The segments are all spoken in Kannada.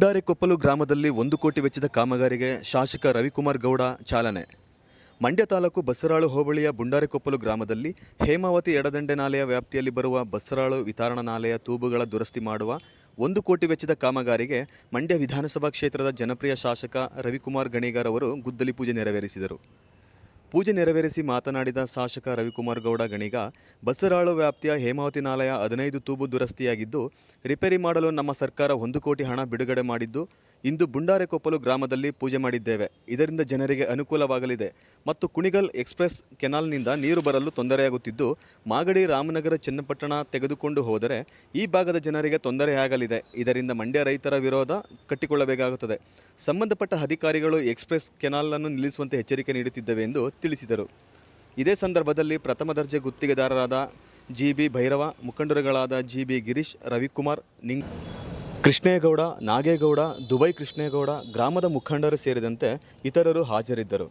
ಬುಂಡಾರೆಕೊಪ್ಪಲು ಗ್ರಾಮದಲ್ಲಿ ಒಂದು ಕೋಟಿ ವೆಚ್ಚದ ಕಾಮಗಾರಿಗೆ ಶಾಸಕ ರವಿಕುಮಾರ್ ಗೌಡ ಚಾಲನೆ. ಮಂಡ್ಯ ತಾಲೂಕು ಬಸರಾಳು ಹೋಬಳಿಯ ಬುಂಡಾರೆಕೊಪ್ಪಲು ಗ್ರಾಮದಲ್ಲಿ ಹೇಮಾವತಿ ಎಡದಂಡೆ ನಾಲೆಯ ವ್ಯಾಪ್ತಿಯಲ್ಲಿ ಬರುವ ಬಸರಾಳು ವಿತರಣಾ ನಾಲೆಯ ತೂಬುಗಳ ದುರಸ್ತಿ ಮಾಡುವ ಒಂದು ಕೋಟಿ ವೆಚ್ಚದ ಕಾಮಗಾರಿಗೆ ಮಂಡ್ಯ ವಿಧಾನಸಭಾ ಕ್ಷೇತ್ರದ ಜನಪ್ರಿಯ ಶಾಸಕ ರವಿಕುಮಾರ್ ಗಣಿಗಾರ್ ಅವರು ಗುದ್ದಲಿ ಪೂಜೆ ನೆರವೇರಿಸಿದರು. ಪೂಜೆ ನೆರವೇರಿಸಿ ಮಾತನಾಡಿದ ಶಾಸಕ ರವಿಕುಮಾರ್ ಗೌಡ, ಗಣಿಗ ಬಸರಾಳು ವ್ಯಾಪ್ತಿಯ ಹೇಮಾವತಿ ನಾಲೆಯ ಹದಿನೈದು ತೂಬು ದುರಸ್ತಿಯಾಗಿದ್ದು, ರಿಪೇರಿ ಮಾಡಲು ನಮ್ಮ ಸರ್ಕಾರ ಒಂದು ಕೋಟಿ ಹಣ ಬಿಡುಗಡೆ ಮಾಡಿದ್ದು ಇಂದು ಬುಂಡಾರೆಕೊಪ್ಪಲು ಗ್ರಾಮದಲ್ಲಿ ಪೂಜೆ ಮಾಡಿದ್ದೇವೆ. ಇದರಿಂದ ಜನರಿಗೆ ಅನುಕೂಲವಾಗಲಿದೆ. ಮತ್ತು ಕುಣಿಗಲ್ ಎಕ್ಸ್ಪ್ರೆಸ್ ಕೆನಾಲ್ನಿಂದ ನೀರು ಬರಲು ತೊಂದರೆಯಾಗುತ್ತಿದ್ದು, ಮಾಗಡಿ ರಾಮನಗರ ಚನ್ನಪಟ್ಟಣ ತೆಗೆದುಕೊಂಡು ಹೋದರೆ ಈ ಭಾಗದ ಜನರಿಗೆ ತೊಂದರೆಯಾಗಲಿದೆ. ಇದರಿಂದ ಮಂಡ್ಯ ರೈತರ ವಿರೋಧ ಕಟ್ಟಿಕೊಳ್ಳಬೇಕಾಗುತ್ತದೆ. ಸಂಬಂಧಪಟ್ಟ ಅಧಿಕಾರಿಗಳು ಎಕ್ಸ್ಪ್ರೆಸ್ ಕೆನಾಲನ್ನು ನಿಲ್ಲಿಸುವಂತೆ ಎಚ್ಚರಿಕೆ ನೀಡುತ್ತಿದ್ದೇವೆ ಎಂದು ತಿಳಿಸಿದರು. ಇದೇ ಸಂದರ್ಭದಲ್ಲಿ ಪ್ರಥಮ ದರ್ಜೆ ಗುತ್ತಿಗೆದಾರರಾದ ಜಿ ಬಿ ಭೈರವ, ಮುಖಂಡರುಗಳಾದ ಜಿ ಬಿ ಗಿರೀಶ್, ರವಿಕುಮಾರ್, ನಿಂಗ್ ಕೃಷ್ಣೇಗೌಡ, ನಾಗೇಗೌಡ, ದುಬೈ ಕೃಷ್ಣೇಗೌಡ, ಗ್ರಾಮದ ಮುಖಂಡರು ಸೇರಿದಂತೆ ಇತರರು ಹಾಜರಿದ್ದರು.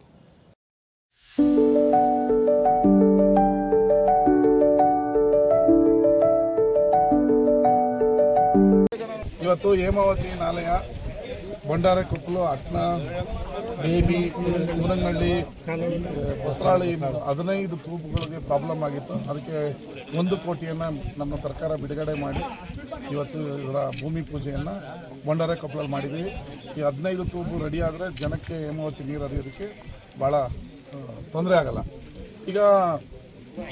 ಇವತ್ತು ಹೇಮಾವತಿ ನಾಲೆಯ ಭಂಡಾರ ಕೊಪ್ಪಲು ಅಟ್ನ ಬೇಬಿ ಊರಂಗಳ್ಳಿ ಬಸರಾಳಿ ಹದಿನೈದು ತೂಪುಗಳಿಗೆ ಪ್ರಾಬ್ಲಮ್ ಆಗಿತ್ತು. ಅದಕ್ಕೆ ಒಂದು ಕೋಟಿಯನ್ನು ನಮ್ಮ ಸರ್ಕಾರ ಬಿಡುಗಡೆ ಮಾಡಿ ಇವತ್ತು ಇವರ ಭೂಮಿ ಪೂಜೆಯನ್ನು ಬಂಡಾರೆ ಕೊಪ್ಪಲಲ್ಲಿ ಮಾಡಿದ್ವಿ. ಈ ಹದಿನೈದು ತೂಪು ರೆಡಿ ಆದರೆ ಜನಕ್ಕೆ ಹೇಮಾವತಿ ನೀರು ಹರಿಯೋದಕ್ಕೆ ಭಾಳ ತೊಂದರೆ ಆಗಲ್ಲ. ಈಗ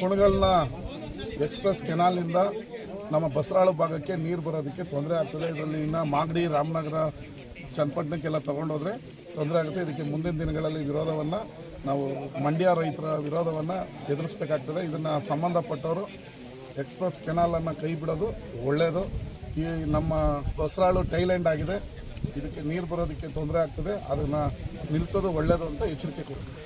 ಕುಣಗಲ್ನ ಎಕ್ಸ್ಪ್ರೆಸ್ ಕೆನಾಲ್ನಿಂದ ನಮ್ಮ ಬಸರಾಳು ಭಾಗಕ್ಕೆ ನೀರು ಬರೋದಕ್ಕೆ ತೊಂದರೆ ಆಗ್ತದೆ. ಇದರಲ್ಲಿ ಇನ್ನು ಮಾಗಡಿ, ರಾಮನಗರ, ಚನ್ನಪಟ್ಟಣಕ್ಕೆಲ್ಲ ತಗೊಂಡೋದ್ರೆ ತೊಂದರೆ ಆಗುತ್ತೆ. ಇದಕ್ಕೆ ಮುಂದಿನ ದಿನಗಳಲ್ಲಿ ವಿರೋಧವನ್ನು ನಾವು ಮಂಡ್ಯ ರೈತರ ವಿರೋಧವನ್ನು ಎದುರಿಸಬೇಕಾಗ್ತದೆ. ಇದನ್ನು ಸಂಬಂಧಪಟ್ಟವರು ಎಕ್ಸ್ಪ್ರೆಸ್ ಕೆನಾಲನ್ನು ಕೈ ಬಿಡೋದು ಒಳ್ಳೆಯದು ಈ ನಮ್ಮ ಹೊಸರಾಳು ಟೈಲ್ಯಾಂಡ್ ಆಗಿದೆ. ಇದಕ್ಕೆ ನೀರು ಬರೋದಕ್ಕೆ ತೊಂದರೆ ಆಗ್ತದೆ. ಅದನ್ನು ನಿಲ್ಲಿಸೋದು ಒಳ್ಳೆಯದು ಅಂತ ಎಚ್ಚರಿಕೆ ಕೊಡ್ತೀವಿ